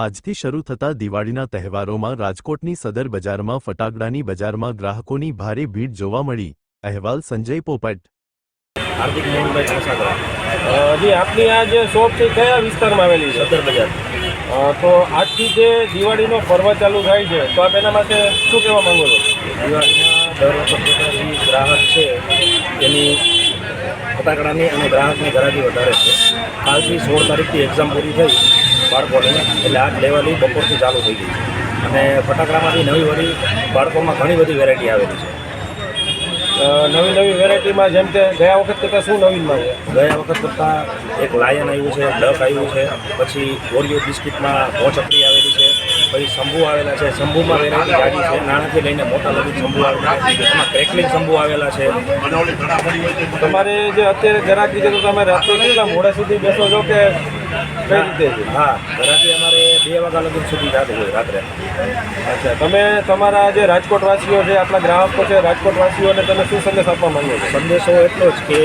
આજથી શરૂ થતા દિવાળીના તહેવારોમાં રાજકોટની સદર બજારમાં ફટાકડાની બજારમાં ગ્રાહકોની ભારે ભીડ જોવા મળી. અહેવાલ સંજય પોપટ. હાર્દિક મોહનભાઈ જી આપની આ જે શોપ છે કયા વિસ્તારમાં આવેલી છે? સદર બજાર. તો આજથી જે દિવાળીનો પર્વ ચાલુ થાય છે તો આપ એના માટે શું કહેવા માંગો છો? દિવાળીમાં દર વખત ગ્રાહક છે એની ફટાકડાની અને ગ્રાહકની ઘરાકી વધારે છે. કાલથી સોળ તારીખથી એક્ઝામ પૂરી થઈ. બાળકોની એટલે આ લેવલ બપોરથી ચાલુ થઈ ગઈ છે. અને ફટાકડામાંથી નવી વળી બાળકોમાં ઘણી બધી વેરાયટી આવેલી છે. નવી નવી વેરાયટીમાં જેમ કે ગયા વખત કરતાં શું નવીનમાં છે ગયા વખત કરતાં એક લાયન આવ્યું છે ડક આવ્યું છે પછી ઓરિયો બિસ્કિટમાં મોચકડી આવેલી છે. પછી શંભુ આવેલા છે. શંભુમાં વેરાયટી ગાડી છે. નાનાથી લઈને મોટા લગી શંભુ આવેલા છે. એમાં ક્રેકલિંગ શંભુ આવેલા છે. તમારે જે અત્યારે ગરાકી છે તો તમે રાત્રે કેટલા મોડા સુધી બેસો છો કે કઈ રીતે? હા ઘરાકી અમારે બે વાગ્યા લગી સુધી જાતું હોય રાત્રે. અચ્છા તમે તમારા જે રાજકોટવાસીઓ છે આપણા ગ્રાહકો છે રાજકોટવાસીઓને તમે શું સંદેશ આપવા માંગો છો? સંદેશો એટલો જ કે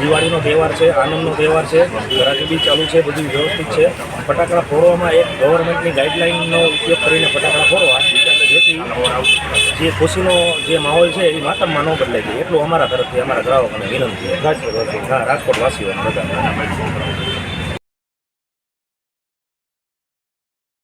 દિવાળીનો તહેવાર છે આનંદનો તહેવાર છે ઘરાકી બી ચાલુ છે બધું વ્યવસ્થિત છે. ફટાકડા ફોડવામાં એક ગવર્મેન્ટની ગાઈડલાઇનનો ઉપયોગ કરીને ફટાકડા ફોડવા. જેથી જે ખુશીનો જે માહોલ છે એ માતમમાં ન બદલાઈ જાય. એટલું અમારા તરફથી અમારા ગ્રાહકોને વિનંતી રાજકોટ વાસીઓ રાજકોટ વાસીઓ બધા.